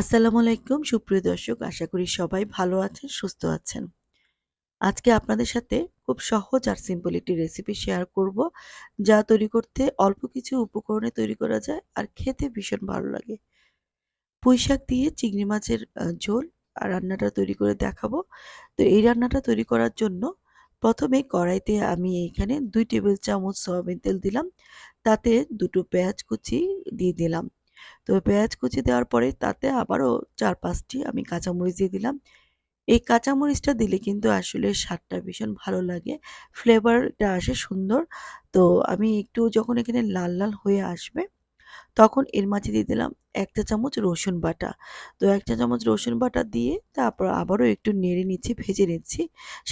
আসসালামু আলাইকুম, সুপ্রিয় দর্শক। আশা করি সবাই ভালো আছেন, সুস্থ আছেন। আজকে আপনাদের সাথে খুব সহজ আর সিম্পল একটি রেসিপি শেয়ার করব, যা তৈরি করতে অল্প কিছু উপকরণে তৈরি করা যায় আর খেতে ভীষণ ভালো লাগে। পুঁই শাক দিয়ে চিংড়ি মাছের ঝোল আর রান্নাটা তৈরি করে দেখাবো। তো এই রান্নাটা তৈরি করার জন্য প্রথমে কড়াইতে আমি এখানে দুই টেবিল চামচ সয়াবিন তেল দিলাম। তাতে দুটো পেঁয়াজ কুচি দিয়ে দিলাম। তো পেঁয়াজ কুচি দেওয়ার পরে তাতে আবারও চার পাঁচটি আমি কাঁচামরিচ দিয়ে দিলাম। এই কাঁচামরিচটা দিলে কিন্তু আসলে স্বাদটা ভীষণ ভালো লাগে, ফ্লেভারটা আসে সুন্দর। তো আমি একটু যখন এখানে লাল লাল হয়ে আসবে, তখন এর মাঝে দিয়ে দিলাম এক চা চামচ রসুন বাটা। তো এক চা চামচ রসুন বাটা দিয়ে তারপর আবারও একটু নেড়ে নিচ্ছি, ভেজে নিচ্ছি।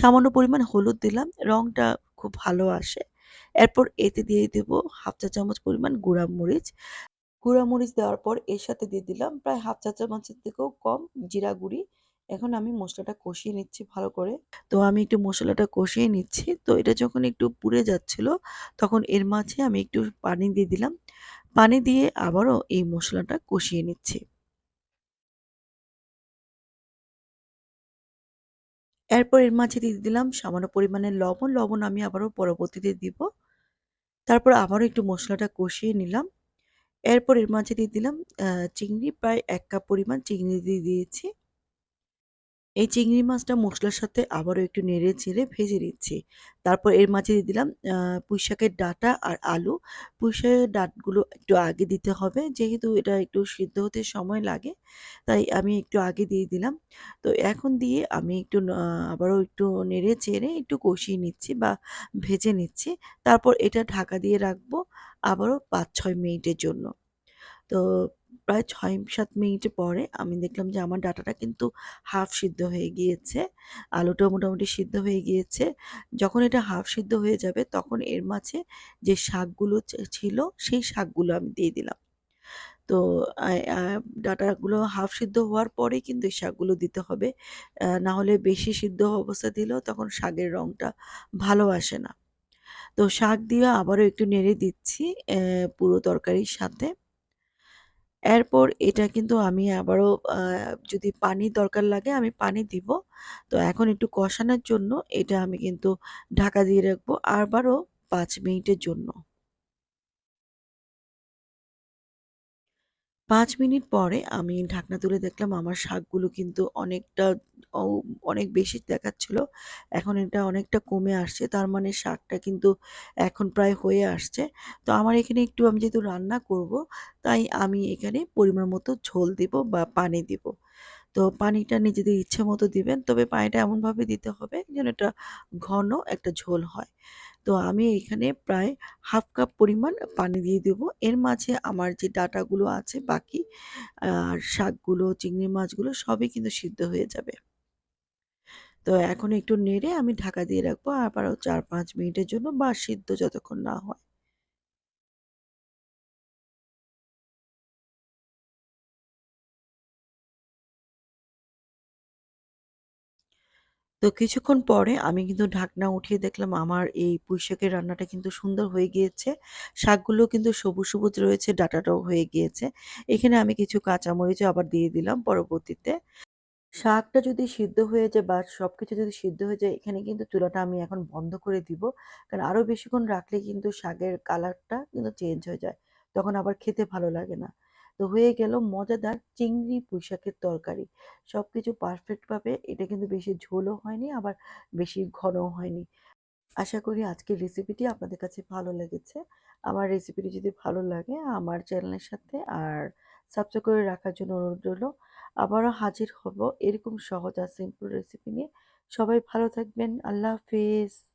সামান্য পরিমাণ হলুদ দিলাম রঙটা খুব ভালো আসে। এরপর এতে দিয়ে দেবো হাফ চা চামচ পরিমাণ গুঁড়া মরিচ। মরিচ দেওয়ার পর এর সাথে দিয়ে দিলাম প্রায় হাফ চা চামচের থেকেও কম জিরা গুঁড়ি। এখন আমি মশলাটা কষিয়ে নিচ্ছি ভালো করে। তো আমি একটু মশলাটা কষিয়ে নিচ্ছি। তো এটা যখন একটু পুড়ে যাচ্ছিল, তখন এর মাঝে আমি একটু পানি দিয়ে দিলাম। পানি দিয়ে আবারও এই মশলাটা কষিয়ে নিচ্ছি। এরপর এর মাঝে দিয়ে দিলাম সামান্য পরিমাণে লবণ। লবণ আমি আবারও পরবর্তীতে দিব। তারপর আবারও একটু মশলাটা কষিয়ে নিলাম। এরপর এর মাঝে দিয়ে দিলাম চিংড়ি প্রায় এক কাপ পরিমাণ চিংড়ি দিয়ে দিয়েছি। এই চিংড়ি মাছটা মশলার সাথে আবারও একটু নেড়ে চেড়ে ভেজে নিচ্ছি। তারপর এর মাঝে দিয়ে দিলাম আহ, পুঁই শাকের ডাঁটা আর আলু। পুঁই শাকের ডাঁটগুলো একটু আগে দিতে হবে যেহেতু এটা একটু সিদ্ধ হতে সময় লাগে তাই আমি একটু আগে দিয়ে দিলাম। তো এখন দিয়ে আমি একটু আবারও একটু নেড়ে চেড়ে একটু কষিয়ে নিচ্ছি বা ভেজে নিচ্ছি। তারপর এটা ঢাকা দিয়ে রাখব। আবারও পাঁচ ছয় মিনিটের জন্য তো প্রায় ৬-৭ মিনিট পরে আমি দেখলাম যে আমার ডাটাটা কিন্তু হাফ সিদ্ধ হয়ে গিয়েছে। আলুটাও মোটামুটি সিদ্ধ হয়ে গিয়েছে। যখন এটা হাফ সিদ্ধ হয়ে যাবে তখন এর মাঝে যে শাকগুলো ছিল সেই শাকগুলো আমি দিয়ে দিলাম। তো আ হাফ সিদ্ধ হওয়ার পরেই কিন্তু শাকগুলো দিতে হবে। না হলে বেশি সিদ্ধ অবস্থা দিলেও তখন শাকের রংটা ভালো আসে না। তো শাক দিয়ে আবারও একটু নেড়ে দিচ্ছি পুরো তরকারির সাথে। এরপর এটা কিন্তু আমি আবারও যদি পানি দরকার লাগে আমি পানি দিব। তো এখন একটু কষানোর জন্য এটা আমি কিন্তু ঢাকা দিয়ে রাখব আবারও পাঁচ মিনিটের জন্য। ৫ মিনিট পরে আমি ঢাকনা তুলে দেখলাম আমার শাকগুলো কিন্তু অনেকটা অনেক বেশি দেখাচ্ছিল। এখন এটা অনেকটা কমে আসছে। তার মানে শাকটা কিন্তু এখন প্রায় হয়ে আসছে। তো আমার এখানে একটু আমি যেহেতু রান্না করব, তাই আমি এখানে পরিমাণ মতো ঝোল দিব বা পানি দিব। তো পানিটা নিজেদের ইচ্ছে মতো দিবেন। তবে পানিটা এমনভাবে দিতে হবে যেন এটা ঘন একটা ঝোল হয়। তো আমি এখানে প্রায় হাফ কাপ পরিমাণ পানি দিয়ে দেব এর মাঝে আমার যে ডাটাগুলো আছে বাকি আর শাকগুলো, চিংড়ি মাছগুলো সবই কিন্তু সিদ্ধ হয়ে যাবে। তো এখন একটু নেড়ে আমি ঢাকা দিয়ে রাখব আবারও ৪-৫ মিনিটের জন্য বা সিদ্ধ যতক্ষণ না হয়। তো কিছুক্ষণ পরে আমি কিন্তু ঢাকনা উঠিয়ে দেখলাম আমার এই পুঁইশাকের রান্নাটা কিন্তু সুন্দর হয়ে গিয়েছে। শাকগুলো কিন্তু সবুজ, সবুজ রয়েছে, ডাঁটাটাও হয়ে গিয়েছে। এখানে আমি কিছু কাঁচামরিচও আবার দিয়ে দিলাম পরবর্তীতে। শাকটা যদি সিদ্ধ হয়ে যায় বা সব কিছু যদি সিদ্ধ হয়ে যায় এখানে কিন্তু চুলাটা আমি এখন বন্ধ করে দিব। কারণ আরও বেশিক্ষণ রাখলে কিন্তু শাকের কালারটা কিন্তু চেঞ্জ হয়ে যায়। তখন আবার খেতে ভালো লাগে না। তো হয়ে গেল মজাদার চিংড়ি পুঁইশাকের তরকারি। সবকিছু পারফেক্ট ভাবে, এটা কিন্তু বেশি ঝোলও হয়নি, আবার বেশি ঘনও হয়নি। আশা করি আজকের রেসিপিটি আপনাদের কাছে ভালো লেগেছে। আমার রেসিপিটি যদি ভালো লাগে, আমার চ্যানেলের সাথে আর সাবস্ক্রাইব করে রাখার জন্য অনুরোধ রইল। আবারও হাজির হব এরকম সহজ আর সিম্পল রেসিপি নিয়ে। সবাই ভালো থাকবেন। আল্লাহ হাফেজ।